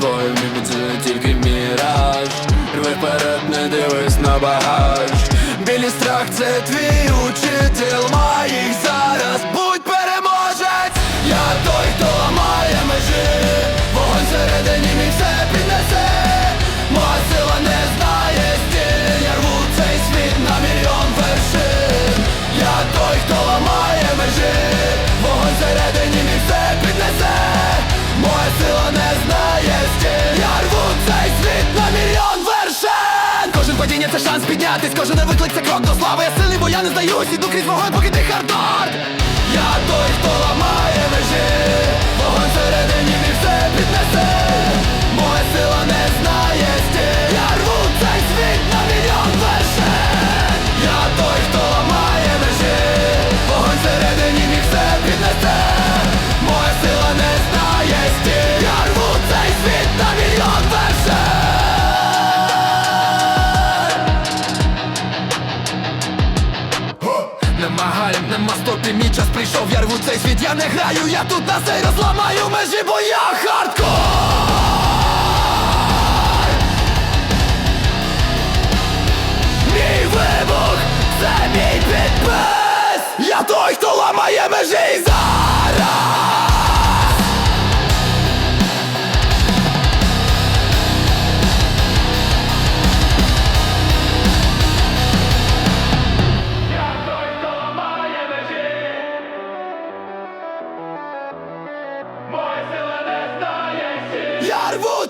працює тільки міраж. Рви вперед, не дивись на багаж. Білий страх це твій учитель моїх зараз Кожен це шанс піднятись. Кожен виклик це крок до слави. Я сильний, бо я не здаюсь. Іду крізь вогонь, поки ти хардкор Галім, нема стопі, мій час прийшов, я рву цей світ, я не граю, я тут на цей розламаю межі, бо я хардкор. Мій вибух, це мій підпис. Я той, хто ламає межі зараз Я рву